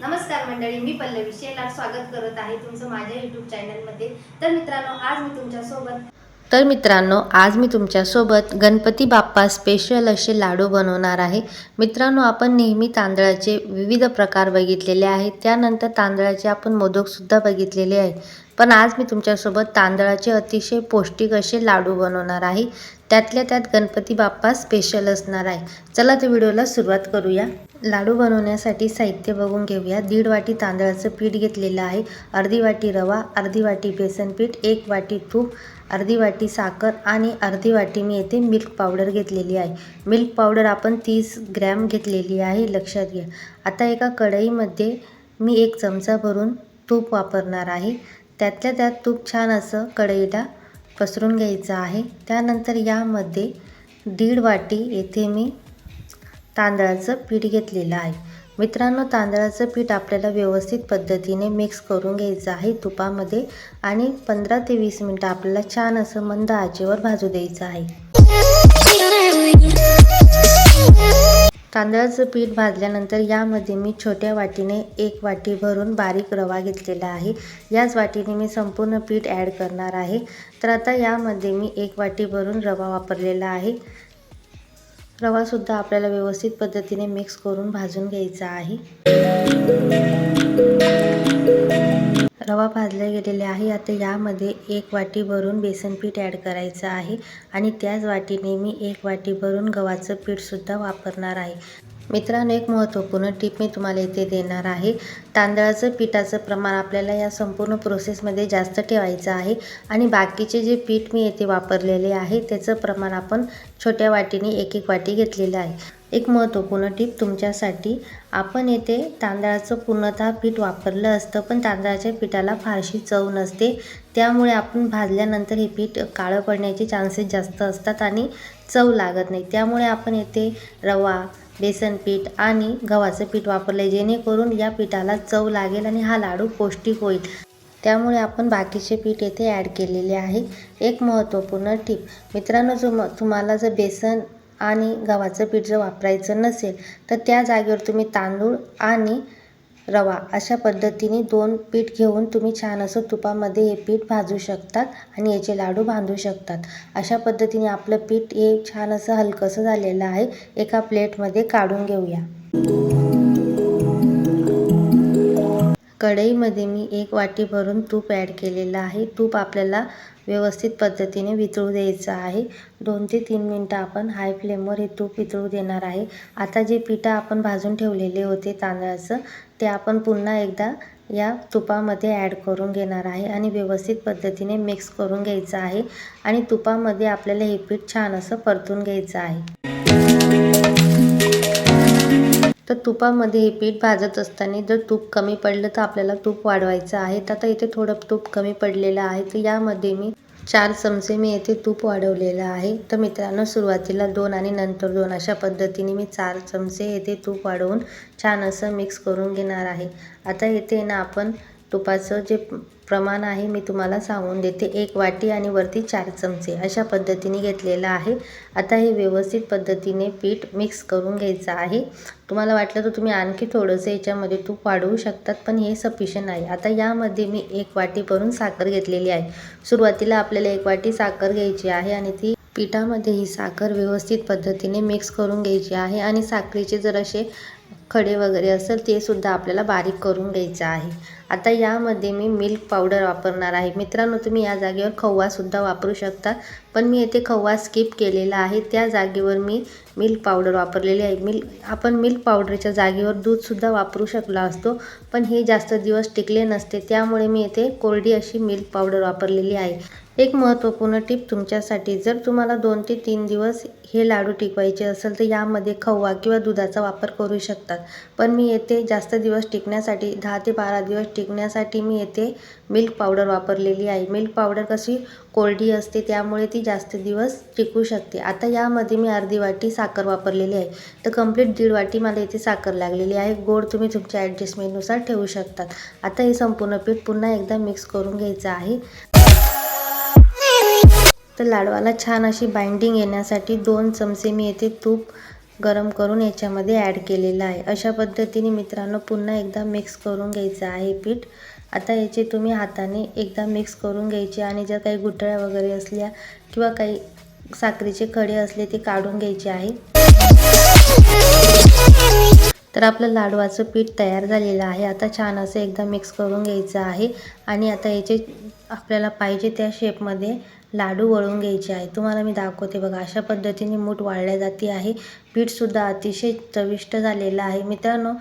नमस्कार मंडळी मी पल्लवी शेलार स्वागत करत आहे तुमचं माझ्या यूट्यूब चॅनलमध्ये तर मित्रांनो आज मी तुमच्यासोबत तर मित्रांनो आज मी तुमच्यासोबत गणपती बाप्पा स्पेशल असे लाडू बनवणार आहे. मित्रांनो आपण नेहमी तांदळाचे विविध प्रकार बघितलेले आहेत. त्यानंतर तांदळाचे आपण मोदकसुद्धा बघितलेले आहे पण आज मी तुमच्यासोबत तांदळाचे अतिशय पौष्टिक असे लाडू बनवणार आहे. त्यातल्या त्यात गणपती बाप्पा स्पेशल असणार आहे. चला तर व्हिडिओला सुरुवात करूया. लाडू बनवण्यासाठी साहित्य बघून घेऊया. दीड वाटी तांदळाचं पीठ घेतलेलं आहे. अर्धी वाटी रवा अर्धी वाटी बेसन पीठ एक वाटी तूप अर्धी वाटी साखर आणि अर्धी वाटी मी येथे मिल्क पावडर घेतलेली आहे. मिल्क पावडर आपण तीस ग्रॅम घेतलेली आहे. लक्षात घ्या. आता एका कढईमध्ये मी एक चमचा भरून तूप वापरणार आहे. त्यातल्या त्यात तूप छान असं कढईला पसरून घ्यायचं आहे. त्यानंतर यामध्ये दीड वाटी येथे मी तांदळाचं पीठ घेतलेलं आहे. मित्रांनो तांदळाचं पीठ आपल्याला व्यवस्थित पद्धतीने मिक्स करून घ्यायचं आहे तुपामध्ये आणि पंधरा ते वीस मिनटं आपल्याला छान असं मंद आचेवर भाजू द्यायचं आहे. तांदळाचं पीठ भाजल्यानंतर यामध्ये मी छोट्या वाटीने एक वाटी भरून बारीक रवा घेतलेला आहे. याच वाटीने मी संपूर्ण पीठ ॲड करणार आहे. तर आता यामध्ये मी एक वाटी भरून रवा वापरलेला आहे. रवासुद्धा आपल्याला व्यवस्थित पद्धतीने मिक्स करून भाजून घ्यायचा आहे. रवा भाजले गेलेले आहे. आता यामध्ये एक वाटी भरून बेसन पीठ ॲड करायचं आहे आणि त्याच वाटीने मी एक वाटी भरून गव्हाचं पीठसुद्धा वापरणार आहे. मित्रांनो एक महत्त्वपूर्ण टीप मी तुम्हाला इथे देणार आहे. तांदळाचं पिठाचं प्रमाण आपल्याला या संपूर्ण प्रोसेसमध्ये जास्त ठेवायचं आहे आणि बाकीचे जे पीठ मी येथे वापरलेले आहे त्याचं प्रमाण आपण छोट्या वाटीने एक एक वाटी घेतलेलं आहे. एक महत्त्वपूर्ण टीप तुमच्यासाठी आपण येथे तांदळाचं पूर्णतः पीठ वापरलं असतं पण तांदळाच्या पिठाला फारशी चव नसते. त्यामुळे आपण भाजल्यानंतर हे पीठ काळं पडण्याचे चान्सेस जास्त असतात आणि चव लागत नाही. त्यामुळे आपण येथे रवा बेसन पीठ आणि गव्हाचं पीठ वापरलं आहे जेणेकरून या पिठाला चव लागेल आणि हा लाडू पौष्टिक होईल. त्यामुळे आपण बाकीचे पीठ येथे ॲड केलेले आहे एक महत्त्वपूर्ण टीप मित्रांनो जो तुम्हाला जर बेसन आणि गव्हाचं पीठ जर वापरायचं नसेल तर त्या जागेवर तुम्ही तांदूळ आणि रवा. अशा पद्धतीने दोन पीठ घेऊन तुम्ही छान असं तुपामध्ये हे पीठ भाजू शकतात आणि याचे लाडू बांधू शकतात. अशा पद्धतीने आपलं पीठ हे छान असं हलकंसं झालेलं आहे. एका प्लेटमध्ये काढून घेऊया. कढईमध्ये मी एक वाटी भरून तूप ॲड केलेलं आहे. तूप आपल्याला व्यवस्थित पद्धतीने वितळू द्यायचं आहे. दोन ते तीन मिनटं आपण हाय फ्लेमवर हे तूप वितळू देणार आहे. आता जे पिठं आपण भाजून ठेवलेले होते तांदळाचं ते आपण पुन्हा एकदा या तुपामध्ये ॲड करून घेणार आहे आणि व्यवस्थित पद्धतीने मिक्स करून घ्यायचं आहे. आणि तुपामध्ये आपल्याला हे पीठ छान असं परतून घ्यायचं आहे. तर तुपामध्ये हे पीठ भाजत असताना जर तूप कमी पडलं तर आपल्याला तूप वाढवायचं आहे. तर आता इथे थोडं तूप कमी पडलेलं आहे. तर यामध्ये मी चार चमचे मी येथे तूप वाढवलेलं आहे. तर मित्रांनो सुरुवातीला दोन आणि नंतर दोन अशा पद्धतीने मी चार चमचे येथे तूप वाढवून छान असं मिक्स करून घेणार आहे. आता येथे ना आपण तुपाचं जे प्रमाण आहे मी तुम्हाला सांगून देते. एक वाटी आणि वरती चार चमचे अशा पद्धतीने घेतलेलं आहे. आता हे व्यवस्थित पद्धतीने पीठ मिक्स करून घ्यायचं आहे. तुम्हाला वाटलं तर तुम्ही आणखी थोडंसं याच्यामध्ये तूप वाढवू शकतात पण हे सफिशियंट आहे आता यामध्ये मी एक वाटी भरून साखर घेतलेली आहे. सुरुवातीला आपल्याला एक वाटी साखर घ्यायची आहे आणि ती पिठामध्ये ही साखर व्यवस्थित पद्धतीने मिक्स करून घ्यायची आहे. आणि साखरेचे जर असे खडे वगैरे असेल ते सुद्धा आपल्याला बारीक करून घ्यायचं आहे. आता यामध्ये मी मिल्क पावडर वापरणार आहे. मित्रांनो तुम्ही या जागेवर खव्वासुद्धा वापरू शकता. पण मी येथे खव्वा स्किप केलेला आहे. त्या जागेवर मी मिल्क पावडर वापरलेली आहे. मिल्क आपण मिल्क पावडरच्या जागेवर दूधसुद्धा वापरू शकला असतो पण हे जास्त दिवस टिकले नसते. त्यामुळे मी येथे कोरडी अशी मिल्क पावडर वापरलेली आहे. एक महत्त्वपूर्ण टिप तुमच्यासाठी जर तुम्हाला दोन ते तीन दिवस हे लाडू टिकवायचे असेल तर यामध्ये खवा किंवा दुधाचा वापर करू शकतात. पण मी येथे जास्त दिवस टिकण्यासाठी दहा ते बारा दिवस टिकण्यासाठी मी येथे मिल्क पावडर वापरलेली आहे. मिल्क पावडर कशी कोरडी असते त्यामुळे ती जास्त दिवस टिकू शकते. आता यामध्ये मी अर्धी वाटी साखर वापरलेली आहे. तर कंप्लीट दीड वाटी मला इथे साखर लागलेली आहे. गोड तुम्ही तुमच्या ॲडजस्टमेंटनुसार ठेवू शकतात. आता हे संपूर्ण पीठ पुन्हा एकदा मिक्स करून घ्यायचं आहे. तर लाडवाला छान अशी बाइंडिंग येण्यासाठी दोन चमचे मी येथे तूप गरम करून याच्यामध्ये ॲड केलेलं आहे. अशा पद्धतीने मित्रांनो पुन्हा एकदा मिक्स करून घ्यायचं आहे पीठ. आता याचे तुम्ही हाताने एकदा मिक्स करून घ्यायचे आणि जर काही गुठळ्या वगैरे असल्या किंवा काही साखरेचे खडे असले ते काढून घ्यायचे आहे. तर आपलं लाडवाचं पीठ तयार झालेलं आहे. आता छान असं एकदा मिक्स करून घ्यायचं आहे. आणि आता याचे आपल्याला पाहिजे त्या शेपमध्ये लाडू वळून घ्यायचे आहे. तुम्हाला मी दाखवते बघा अशा पद्धतीने मूठ वाळल्या जाते आहे. पीठसुद्धा अतिशय चविष्ट झालेलं आहे. मित्रांनो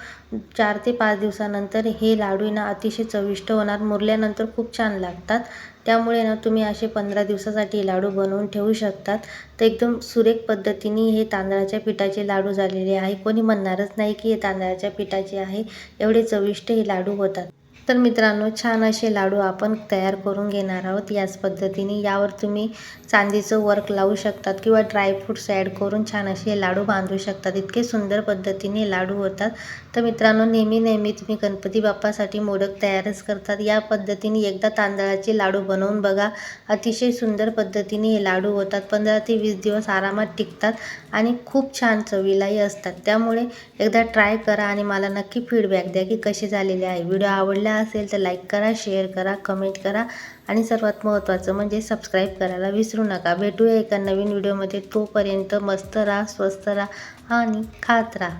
चार ते पाच दिवसानंतर हे लाडू ना अतिशय चविष्ट होणार मुरल्यानंतर खूप छान लागतात. त्यामुळे ना तुम्ही असे पंधरा दिवसासाठी लाडू बनवून ठेवू शकतात. तर एकदम सुरेख पद्धतीने हे तांदळाच्या पिठाचे लाडू झालेले आहे. कोणी म्हणणारच नाही की हे तांदळाच्या पिठाचे आहे. एवढे चविष्ट हे लाडू होतात. तर मित्रांनो छान असे लाडू आपण तयार करून घेणार आहोत. याच पद्धतीने यावर तुम्ही चांदीचं वर्क लावू शकतात किंवा ड्रायफ्रूट्स ॲड करून छान असे लाडू बांधू शकतात. इतके सुंदर पद्धतीने लाडू होतात. तर मित्रांनो नेहमी नेहमी तुम्ही गणपती बाप्पासाठी मोदक तयारच करतात. या पद्धतीने एकदा तांदळाचे लाडू बनवून बघा. अतिशय सुंदर पद्धतीने हे लाडू होतात. पंधरा ते वीस दिवस आरामात टिकतात आणि खूप छान चवीलाही असतात. त्यामुळे एकदा ट्राय करा आणि मला नक्की फीडबॅक द्या की कसे झालेले आहे. व्हिडिओ आवडला असेल तर लाईक करा शेअर करा कमेंट करा आणि सर्वात महत्त्वाचं म्हणजे सबस्क्राईब करायला विसरू नका. भेटूया एका नवीन व्हिडिओमध्ये. तोपर्यंत मस्त राहा स्वस्त राहा आणि खात राहा.